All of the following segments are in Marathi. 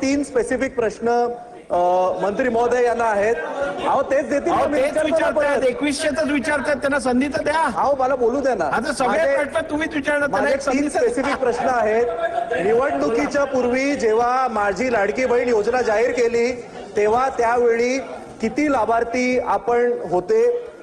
तीन स्पेसिफिक प्रश्न मंत्री महोदय यांना आहेत. अहो तेच देतील. एकवीसशेच विचारतात. त्यांना संधी तर द्या. अहो मला बोलू द्या ना. आता सगळे प्रश्न तुम्हीच विचारणार तीन. स्पेसिफिक प्रश्न आहेत. निवडणुकीच्या पूर्वी जेव्हा माझी लाडकी बहीण योजना जाहीर केली तेव्हा त्यावेळी किती लाभार्थी आपण होते?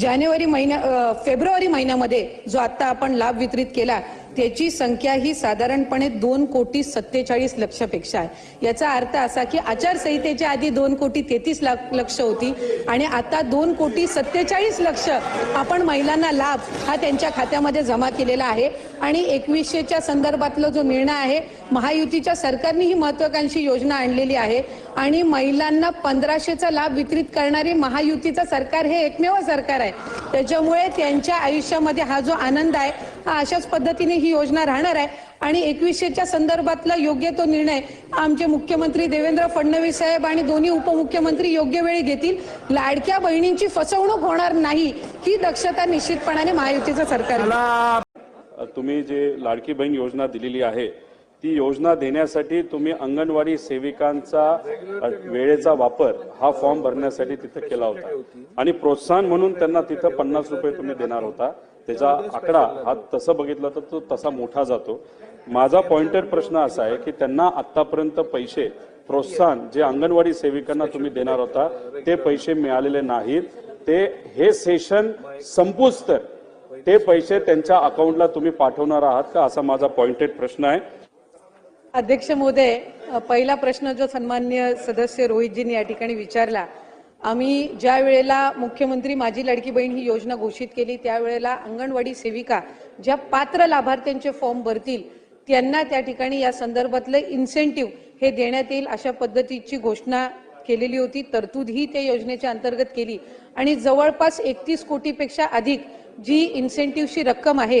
जानेवारी महिन्या फेब्रुवारी महिन्यामध्ये जो आता आपण लाभ वितरित केला त्याची संख्या ही साधारणपणे दोन कोटी सत्तेचाळीस लक्षापेक्षा आहे. याचा अर्थ असा की आचारसंहितेच्या आधी दोन कोटी तेहतीस लाख लक्ष होती आणि आता दोन कोटी सत्तेचाळीस लक्ष आपण महिलांना लाभ हा त्यांच्या खात्यामध्ये जमा केलेला आहे. आणि एकवीसशेच्या संदर्भातला जो निर्णय आहे महायुतीच्या सरकारने ही महत्वाकांक्षी योजना आणलेली आहे. आणि महिलांना पंधराशेचा लाभ वितरित करणारी महायुतीचं सरकार हे एकमेव सरकार आहे. त्याच्यामुळे त्यांच्या आयुष्यामध्ये हा जो आनंद आहे हा अशाच पद्धतीने ही योजना राहणार आहे. आणि एकवीसशेच्या संदर्भातला योग्य तो निर्णय आमचे मुख्यमंत्री देवेंद्र फडणवीस साहेब आणि दोन्ही उपमुख्यमंत्री योग्य वेळी घेतील. लाडक्या बहिणींची फसवणूक होणार नाही ही दक्षता निश्चितपणाने महायुतीचं सरकार तुम्ही जे लाडकी बहीण योजना दिलेली आहे ती योजना देण्यासाठी तुम्ही अंगणवाडी सेविकांचा वेळेचा वापर हा फॉर्म भरण्यासाठी तिथं केला होता. आणि प्रोत्साहन म्हणून त्यांना तिथं पन्नास रुपये तुम्ही देणार होता. त्याचा आकडा हा तसं बघितलं तर तो तसा मोठा जातो. माझा पॉइंटेड प्रश्न असा आहे की त्यांना आतापर्यंत पैसे प्रोत्साहन जे अंगणवाडी सेविकांना तुम्ही देणार होता ते पैसे मिळालेले नाहीत. ते हे सेशन संपूच तर ते पैसे त्यांच्या अकाउंटला तुम्ही पाठवणार आहात का? असा माझा पॉइंटेड प्रश्न आहे. अध्यक्ष महोदय पहिला प्रश्न जो सन्मान्य सदस्य रोहितजींनी या ठिकाणी विचारला आम्ही ज्या वेळेला मुख्यमंत्री माझी लाडकी बहीण ही योजना घोषित केली त्यावेळेला अंगणवाडी सेविका ज्या पात्र लाभार्थ्यांचे फॉर्म भरतील त्यांना त्या ठिकाणी या संदर्भातलं इन्सेंटिव्ह हे देण्यात येईल अशा पद्धतीची घोषणा केलेली होती तरतूद ही त्या योजनेच्या अंतर्गत केली. आणि जवळपास एकतीस कोटीपेक्षा अधिक जी इन्सेंटिव्हची रक्कम आहे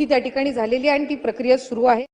ही त्या ठिकाणी झालेली आहे आणि ती प्रक्रिया सुरू आहे.